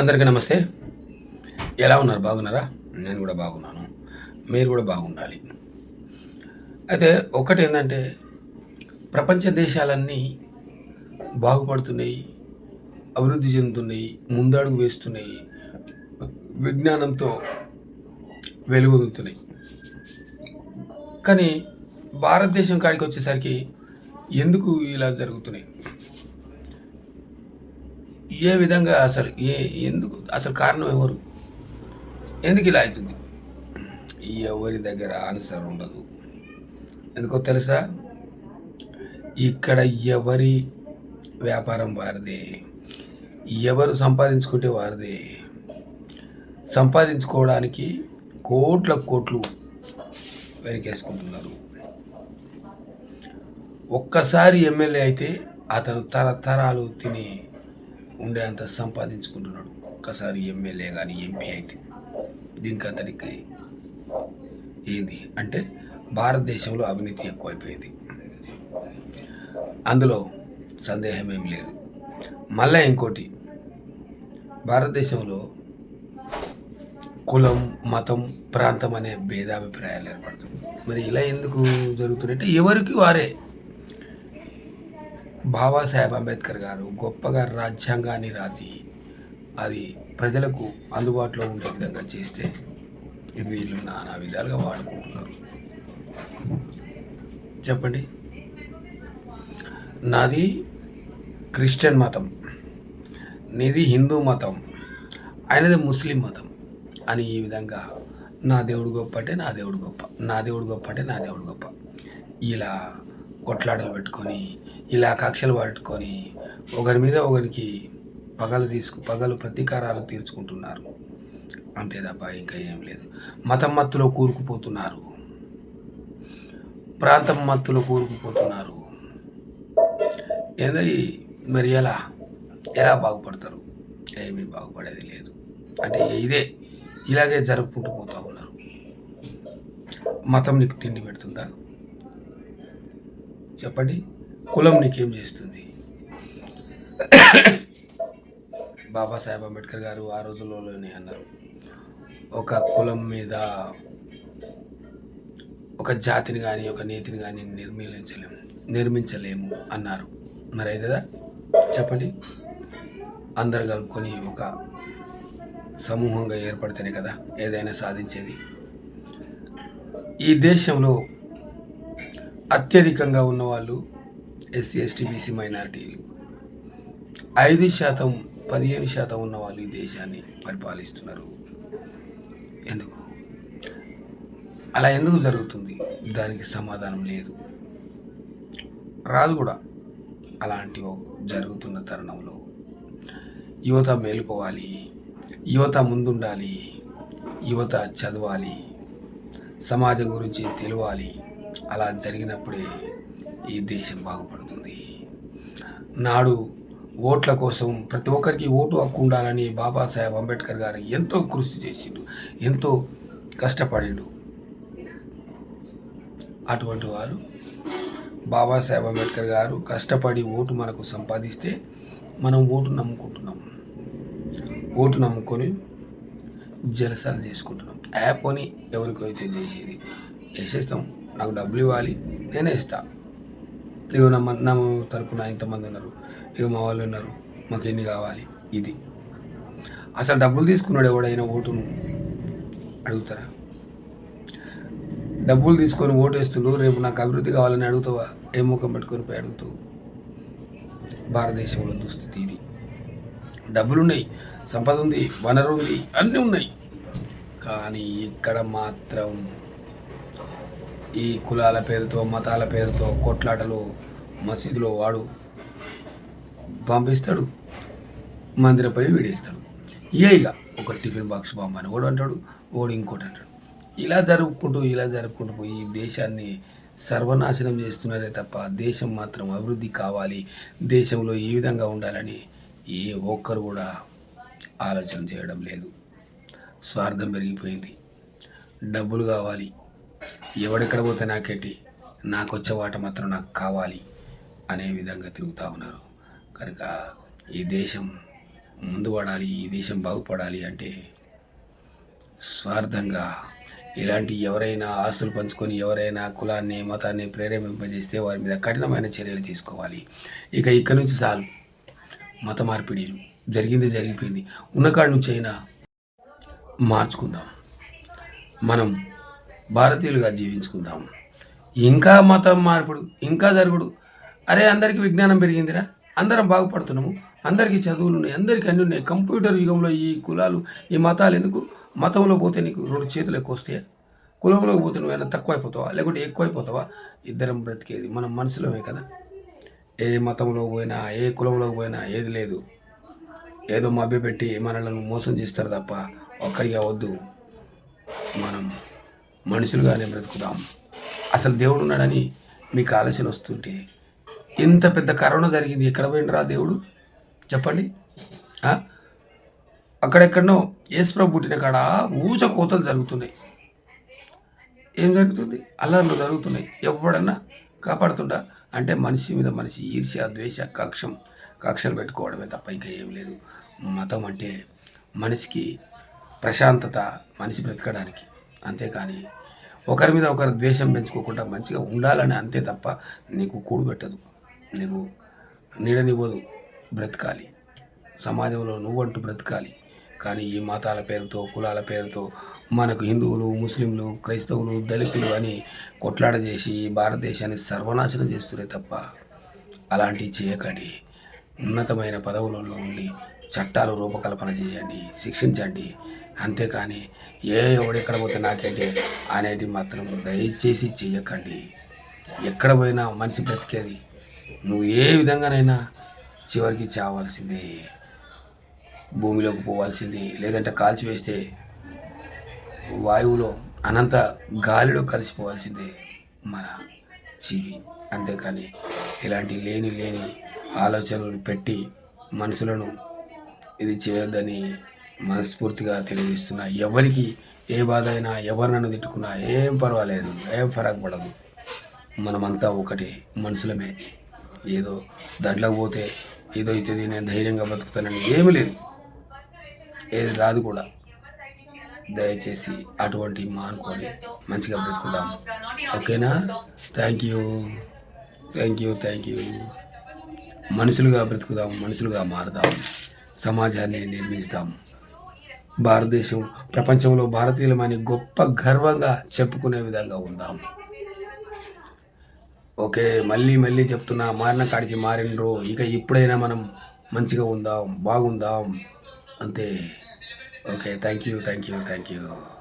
అందరికీ నమస్తే. ఎలా ఉన్నారు? బాగున్నారా? నేను కూడా బాగున్నాను. మీరు కూడా బాగుండాలి. అయితే ఒకటి ఏంటంటే ప్రపంచ దేశాలన్నీ బాగుపడుతున్నాయి అభివృద్ధి చెందుతున్నాయి ముందడుగు వేస్తున్నాయి విజ్ఞానంతో వెలుగొందుతున్నాయి. కానీ భారతదేశం కాడికి వచ్చేసరికి ఎందుకు ఇలా జరుగుతున్నాయి? ఏ విధంగా అసలు ఏ ఎందుకు అసలు కారణం ఎవరు? ఎందుకు ఇలా అవుతుంది? ఎవరి దగ్గర ఆన్సర్ ఉండదు. ఎందుకో తెలుసా? ఇక్కడ ఎవరి వ్యాపారం వారిదే. ఎవరు సంపాదించుకుంటే వారిదే. సంపాదించుకోవడానికి కోట్ల కోట్లు వెనకేసుకుంటున్నారు ఒక్కసారి ఎమ్మెల్యే అయితే అతను తరతరాలు తిని ఉండేంత సంపాదించుకుంటున్నాడు. ఒక్కసారి ఎమ్మెల్యే కానీ ఎంపీ అయితే దీనికి అతనికి ఏంది? అంటే భారతదేశంలో అవినీతి ఎక్కువైపోయింది. అందులో సందేహం ఏం లేదు. మళ్ళీ ఇంకోటి భారతదేశంలో కులం మతం ప్రాంతం అనే భేదాభిప్రాయాలు ఏర్పడుతుంది మరి ఇలా ఎందుకు జరుగుతుందంటే ఎవరికి వారే బాబాసాహెబ్ అంబేద్కర్ గారు గొప్పగా రాజ్యాంగాన్ని రాసి అది ప్రజలకు అందుబాటులో ఉండే విధంగా చేస్తే వీళ్ళు నానా విధాలుగా వాడుకుంటున్నారు. చెప్పండి. నాది క్రిస్టియన్ మతం. నీది హిందూ మతం. ఆయనది ముస్లిం మతం. అని ఈ విధంగా నా దేవుడు గొప్ప అంటే నా దేవుడు గొప్ప. నా దేవుడు గొప్ప అంటే నా దేవుడు గొప్ప. ఇలా కొట్లాటలు పెట్టుకొని ఇలా కక్షలు పట్టుకొని ఒకరి మీద ఒకరికి పగలు తీసుకు పగలు ప్రతీకారాలు తీర్చుకుంటున్నారు. అంతే తప్ప ఇంకా ఏం లేదు. మతం మత్తులో కూరుకుపోతున్నారు. ప్రాంతం మత్తులో కూరుకుపోతున్నారు. ఏంది? మరి ఎలా? ఎలా బాగుపడతారు? ఏమీ బాగుపడేది లేదు. అంటే ఇదే ఇలాగే జరుపుకుంటూ పోతూ ఉన్నారు. మతం నీకు తిండి పెడుతుందా? చెప్పండి. కులం నీకేం చేస్తుంది? బాబాసాహెబ్ అంబేద్కర్ గారు ఆ రోజుల్లోనే అన్నారు. ఒక కులం మీద ఒక జాతిని కానీ ఒక నీతిని కానీ నిర్మించలేము నిర్మించలేము అన్నారు. మరి అవుతుందా చెప్పండి. అందరు కలుపుకొని ఒక సమూహంగా ఏర్పడితేనే కదా ఏదైనా సాధించేది. ఈ దేశంలో అత్యధికంగా ఉన్నవాళ్ళు ఎస్సీ ఎస్టీ బీసీ మైనారిటీలు. ఐదు శాతం పదిహేను శాతం ఉన్న వాళ్ళు ఈ దేశాన్ని పరిపాలిస్తున్నారు. ఎందుకు? అలా ఎందుకు జరుగుతుంది? దానికి సమాధానం లేదు. రాదు కూడా. అలాంటి జరుగుతున్న తరుణంలో యువత మేలుకోవాలి యువత ముందుండాలి యువత చదవాలి సమాజం గురించి తెలియాలి. అలా జరిగినప్పుడే ఈ దేశం బాగుపడుతుంది. నాడు ఓట్ల కోసం ప్రతి ఒక్కరికి ఓటు హక్కు ఉండాలని బాబాసాహెబ్ అంబేద్కర్ గారు ఎంతో కృషి చేసిండు ఎంతో కష్టపడిండు. అటువంటి వారు బాబాసాహెబ్ అంబేద్కర్ గారు కష్టపడి ఓటు మనకు సంపాదిస్తే మనం ఓటు నమ్ముకుంటున్నాం. ఓటు నమ్ముకొని జలసాలు చేసుకుంటున్నాం. యాప్ అని ఎవరికైతే చేసేది వేసేస్తాం నాకు డబ్బులు ఇవ్వాలి నేనే ఇస్తాను ఇగో నా నా తరపున ఇంతమంది ఉన్నారు. ఇక మా వాళ్ళు ఉన్నారు. మాకు ఎన్ని కావాలి? ఇది. అసలు డబ్బులు తీసుకున్నాడు ఎవడైనా ఓటును? అడుగుతారా? డబ్బులు తీసుకొని ఓటు వేస్తుండ్రు రేపు నాకు అభివృద్ధి కావాలని అడుగుతావా? ఏ ముఖం పెట్టుకొని పోయి అడుగుతావు? భారతదేశంలో దుస్థితి ఇది. డబ్బులు ఉన్నాయి సంపద ఉంది వనరు ఉంది అన్నీ ఉన్నాయి. కానీ ఇక్కడ మాత్రం ఈ కులాల పేరుతో మతాల పేరుతో కొట్లాటలు మసీదులో వాడు పంపిస్తాడు మందిరపై వీడేస్తాడు. ఇక ఒక టిఫిన్ బాక్స్ బాంబు అని కూడా అంటాడు ఓడి ఇంకోటి అంటాడు. ఇలా జరుపుకుంటూ ఇలా జరుపుకుంటూ పోయి దేశాన్ని సర్వనాశనం చేస్తున్నారే తప్ప దేశం మాత్రం అభివృద్ధి కావాలి దేశంలో ఏ విధంగా ఉండాలని ఏ ఒక్కరు కూడా ఆలోచన చేయడం లేదు. స్వార్థం పెరిగిపోయింది. డబ్బులు కావాలి ఎవడెక్కడ పోతే నాకేటి? నాకు వచ్చే వాట మాత్రం నాకు కావాలి అనే విధంగా తిరుగుతూ ఉన్నారు. కనుక ఈ దేశం ముందు పడాలి ఈ దేశం బాగుపడాలి అంటే స్వార్థంగా ఇలాంటి ఎవరైనా ఆస్తులు పంచుకొని ఎవరైనా కులాన్ని మతాన్ని ప్రేరేపింపజేస్తే వారి మీద కఠినమైన చర్యలు తీసుకోవాలి. ఇక ఇక్కడి నుంచి చాలు. మత మార్పిడిలు. జరిగింది జరిగిపోయింది. ఉన్నకాడి నుంచి అయినా మార్చుకుందాం. మనం భారతీయులుగా జీవించుకుందాం. ఇంకా మతం మార్పుడు ఇంకా జరుగుడు. అరే అందరికీ విజ్ఞానం పెరిగిందిరా. అందరం బాగుపడుతున్నాము. అందరికీ చదువులు ఉన్నాయి అందరికీ అన్ని ఉన్నాయి. కంప్యూటర్ యుగంలో ఈ కులాలు ఈ మతాలు ఎందుకు? మతంలో పోతే నీకు రెండు చేతులు ఎక్కువ వస్తాయా? కులంలోకి పోతే నువ్వు ఏమైనా తక్కువ అయిపోతావా లేకుంటే ఎక్కువ అయిపోతావా ఇద్దరం బ్రతికేది మనం మనసులోమే కదా. ఏ మతంలో పోయినా ఏ కులంలో పోయినా ఏది లేదు. ఏదో మభ్యపెట్టి మనలను మోసం చేస్తారు తప్ప ఒక్కరిగా వద్దు. మనం మనుషులుగానే బ్రతుకుదాం. అసలు దేవుడు ఉన్నాడని మీకు ఆలోచన వస్తుంటే ఇంత పెద్ద కరోనా జరిగింది ఎక్కడ పోయినరా దేవుడు? చెప్పండి. అక్కడెక్కడనో యేసుప్రభు పుట్టిన కాడ ఊచ కోతలు జరుగుతున్నాయి. ఏం జరుగుతుంది? అల్లర్లు జరుగుతున్నాయి. ఎవడన్నా కాపాడుతుండా? అంటే మనిషి మీద మనిషి ఈర్ష్య ద్వేష కక్షం కక్షలు పెట్టుకోవడమే తప్ప ఇంకా ఏం లేదు. మతం అంటే మనిషికి ప్రశాంతత మనిషి బ్రతకడానికి. అంతేకాని ఒకరి మీద ఒకరు ద్వేషం పెంచుకోకుండా మంచిగా ఉండాలని అంతే తప్ప నీకు కూడబెట్టదు నీకు నీడనివ్వదు. బ్రతకాలి. సమాజంలో నువ్వంటూ బ్రతకాలి. కానీ ఈ మతాల పేరుతో కులాల పేరుతో మనకు హిందువులు ముస్లింలు క్రైస్తవులు దళితులు అని కొట్లాడ చేసి ఈ భారతదేశాన్ని సర్వనాశనం చేస్తురే తప్ప అలాంటివి చేయకండి. ఉన్నతమైన పదవులలో ఉండి చట్టాలు రూపకల్పన చేయండి శిక్షించండి. అంతేకాని ఏ ఎవడెక్కడ పోతే నాకేంటి? అనేది మాత్రం దయచేసి చెయ్యకండి. ఎక్కడ పోయినా మనిషి బ్రతికేది. నువ్వు ఏ విధంగానైనా చివరికి చావాల్సిందే. భూమిలోకి పోవాల్సింది. లేదంటే కాల్చివేస్తే వాయువులో అనంత గాలిలో కలిసిపోవాల్సిందే మన జీవి. అంతేకాని ఇలాంటి లేని లేని ఆలోచనలు పెట్టి మనుషులను ఇది చేయొద్దని మనస్ఫూర్తిగా తెలియజేస్తున్నా. ఎవరికి ఏ బాధ అయినా ఎవరు నన్ను తిట్టుకున్నా ఏం పర్వాలేదు ఏం ఫరక్ పడదు మనమంతా ఒకటి మనుషులమే ఏదో దాంట్లోకి పోతే ఏదో అవుతుంది నేను ధైర్యంగా బతుకుతానని ఏమీ లేదు. ఏది రాదు కూడా. దయచేసి అటువంటి మానుకొని మంచిగా బ్రతుకుదాం. ఓకేనా? Thank you. Thank you thank you. మనుషులుగా బ్రతుకుదాం మనుషులుగా మారుదాం. సమాజాన్ని నిర్మిస్తాం. భారతదేశం ప్రపంచంలో భారతీయులమని గొప్ప గర్వంగా చెప్పుకునే విధంగా ఉందాం. ఓకే మళ్ళీ మళ్ళీ చెప్తున్నా మారిన కాడికి మారినరు. ఇక ఇప్పుడైనా మనం మంచిగా ఉందాం బాగుందాం. అంతే. Okay thank you thank you thank you